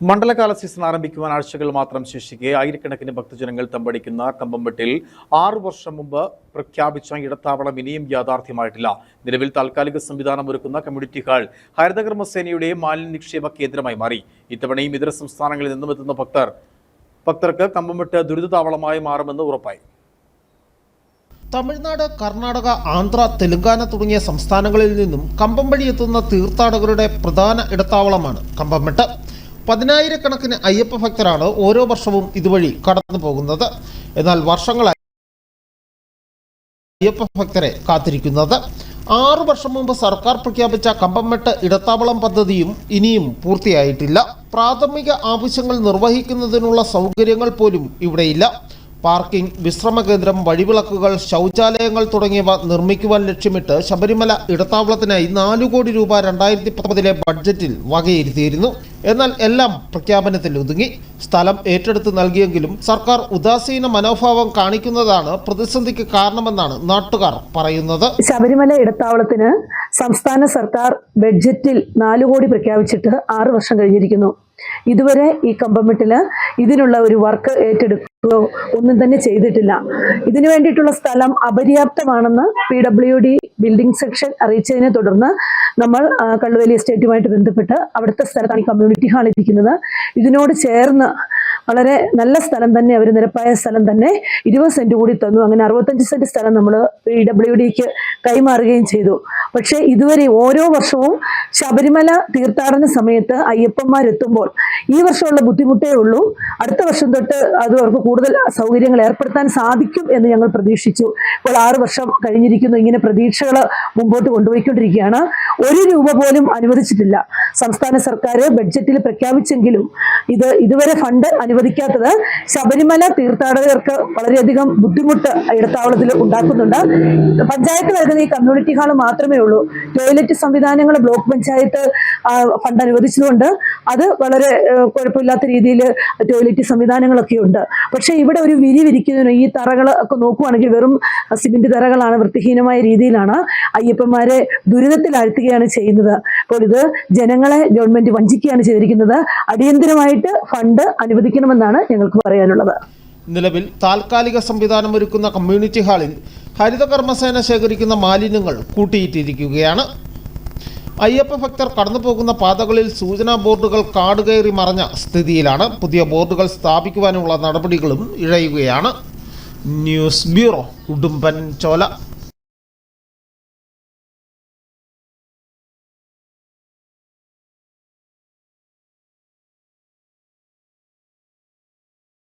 മണ്ഡലകാല season ആരംഭിക്കുവാൻ ആഴ്ചകൾ മാത്രം ശേഷിക്കെ ആയിരക്കണക്കിന് ഭക്തജനങ്ങൾ തമ്പടിക്കുന്ന കമ്പംപെട്ടിൽ ആറു വർഷം മുമ്പ് പ്രഖ്യാപിച്ച ഇടത്താവളം ഇനിയും യാഥാർത്ഥ്യമായിട്ടില്ല. നിലവിൽ താൽക്കാലിക സംവിധാനം ഒരുക്കുന്ന കമ്മ്യൂണിറ്റി ഹാൾ ഹരിതകർമ്മസേനയുടെ മാലിന്യ നിക്ഷേപ കേന്ദ്രമായി മാറി. ഇത്തവണയും ഇതര സംസ്ഥാനങ്ങളിൽ നിന്നും എത്തുന്ന ഭക്തർ ഭക്തർക്ക് കമ്പംപെട്ട് ദുരിതതാവളമായി മാറുമെന്ന് ഉറപ്പായി. തമിഴ്നാട് കർണാടക ആന്ധ്ര തെലങ്കാന തുടങ്ങിയ സംസ്ഥാനങ്ങളിൽ നിന്നും കമ്പം വഴി എത്തുന്ന തീർത്ഥാടകരുടെ പ്രധാന ഇടത്താവളമാണ് കമ്പംമെട്ട് പതിനായിരക്കണക്കിന് അയ്യപ്പ ഭക്തരാണ് ഓരോ വർഷവും ഇതുവഴി കടന്നു പോകുന്നത്. എന്നാൽ വർഷങ്ങളായി അയ്യപ്പ ഭക്തരെ കാത്തിരിക്കുന്നത്. ആറു വർഷം മുമ്പ് സർക്കാർ പ്രഖ്യാപിച്ച കമ്പംമെട്ട് ഇടത്താവളം പദ്ധതിയും ഇനിയും പൂർത്തിയായിട്ടില്ല. പ്രാഥമിക ആവശ്യങ്ങൾ നിർവഹിക്കുന്നതിനുള്ള സൗകര്യങ്ങൾ പോലും ഇവിടെയില്ല. പാർക്കിംഗ് വിശ്രമ കേന്ദ്രം വഴിവിളക്കുകൾ ശൗചാലയങ്ങൾ തുടങ്ങിയവ നിർമ്മിക്കുവാൻ ലക്ഷ്യമിട്ട് ശബരിമല ഇടത്താവളത്തിനായി നാലു കോടി രൂപ രണ്ടായിരത്തി പത്തൊമ്പതിലെ ബഡ്ജറ്റിൽ വകയിരുത്തിയിരുന്നു. എന്നാൽ എല്ലാം പ്രഖ്യാപനത്തിൽ ഒതുങ്ങി. സ്ഥലം ഏറ്റെടുത്ത് നൽകിയെങ്കിലും സർക്കാർ ഉദാസീന മനോഭാവം കാണിക്കുന്നതാണ് പ്രതിസന്ധിക്ക് കാരണമെന്നാണ് നാട്ടുകാർ പറയുന്നത്. ശബരിമല ഇടത്താവളത്തിന് സംസ്ഥാന സർക്കാർ ബഡ്ജറ്റിൽ നാലു കോടി പ്രഖ്യാപിച്ചിട്ട് ആറു വർഷം കഴിഞ്ഞിരിക്കുന്നു. ഇതുവരെ ഈ കമ്പമിട്ടിൽ ഇതിനുള്ള ഒരു വർക്ക് ഏറ്റെടുക്കുകയോ ഒന്നും തന്നെ ചെയ്തിട്ടില്ല. ഇതിനു വേണ്ടിയിട്ടുള്ള സ്ഥലം അപര്യാപ്തമാണെന്ന് P W D building section അറിയിച്ചതിനെ തുടർന്ന് നമ്മൾ കള്ളുവലി എസ്റ്റേറ്റുമായിട്ട് ബന്ധപ്പെട്ട് അവിടുത്തെ സ്ഥലത്താണ് ഈ കമ്മ്യൂണിറ്റി ഹാൾ ഇരിക്കുന്നത്. ഇതിനോട് ചേർന്ന് വളരെ നല്ല സ്ഥലം തന്നെ അവർ നിരപ്പായ സ്ഥലം തന്നെ ഇരുപത് സെന്റ് കൂടി തന്നു. അങ്ങനെ അറുപത്തഞ്ച് സെന്റ് സ്ഥലം നമ്മൾ പി ഡബ്ല്യു ഡിക്ക് കൈമാറുകയും ചെയ്തു. പക്ഷേ ഇതുവരെ ഓരോ വർഷവും ശബരിമല തീർത്ഥാടന സമയത്ത് അയ്യപ്പന്മാരെത്തുമ്പോൾ ഈ വർഷമുള്ള ബുദ്ധിമുട്ടേ ഉള്ളൂ. അടുത്ത വർഷം തൊട്ട് അത് അവർക്ക് കൂടുതൽ സൗകര്യങ്ങൾ ഏർപ്പെടുത്താൻ സാധിക്കും എന്ന് ഞങ്ങൾ പ്രതീക്ഷിച്ചു. ഇപ്പോൾ ആറ് വർഷം കഴിഞ്ഞിരിക്കുന്നു. ഇങ്ങനെ പ്രതീക്ഷകൾ മുമ്പോട്ട് കൊണ്ടുപോയിക്കൊണ്ടിരിക്കുകയാണ്. ഒരു രൂപ പോലും അനുവദിച്ചിട്ടില്ല. സംസ്ഥാന സർക്കാർ ബഡ്ജറ്റിൽ പ്രഖ്യാപിച്ചെങ്കിലും ഇത് ഇതുവരെ ഫണ്ട് അനുവദിക്കാത്തത് ശബരിമല തീർത്ഥാടകർക്ക് വളരെയധികം ബുദ്ധിമുട്ട് ഇടത്താവളത്തിൽ ഉണ്ടാക്കുന്നുണ്ട്. പഞ്ചായത്ത് നൽകുന്ന ഈ കമ്മ്യൂണിറ്റി ഹാൾ മാത്രമേ ഉള്ളൂ. ടോയ്ലറ്റ് സംവിധാനങ്ങൾ ബ്ലോക്ക് പഞ്ചായത്ത് ഫണ്ട് അനുവദിച്ചതുകൊണ്ട് അത് വളരെ കുഴപ്പമില്ലാത്ത രീതിയിൽ ടോയ്ലറ്റ് സംവിധാനങ്ങളൊക്കെ ഉണ്ട്. പക്ഷേ ഇവിടെ ഒരു വിരി വിരിക്കുന്നതിനും ഈ തറകൾ ഒക്കെ നോക്കുവാണെങ്കിൽ വെറും സിമെന്റ് തറകളാണ് വൃത്തിഹീനമായ രീതിയിലാണ്. അയ്യപ്പന്മാരെ ദുരിതത്തിലാഴ്ത്തുകയാണ് ചെയ്യുന്നത്. അപ്പോൾ ഇത് ജനങ്ങളെ ഗവൺമെന്റ് വഞ്ചിക്കുകയാണ് ചെയ്തിരിക്കുന്നത്. അടിയന്തരമായിട്ട് ഫണ്ട് അനുവദിക്കണമെന്നാണ് ഞങ്ങൾക്ക് പറയാനുള്ളത്. നിലവിൽ താൽക്കാലിക സംവിധാനം ഒരുക്കുന്ന കമ്മ്യൂണിറ്റി ഹാളിൽ ഹരിതകർമ്മസേന ശേഖരിക്കുന്ന മാലിന്യങ്ങൾ കൂട്ടിയിട്ടിരിക്കുകയാണ്. അയ്യപ്പ ഭക്തർ കടന്നു പോകുന്ന പാതകളിൽ സൂചനാ ബോർഡുകൾ കാട് കയറി മറഞ്ഞ സ്ഥിതിയിലാണ്. പുതിയ ബോർഡുകൾ സ്ഥാപിക്കുവാനുള്ള നടപടികളും ഇഴയുകയാണ്. ന്യൂസ് ബ്യൂറോ ഉടുമ്പൻ ചോല.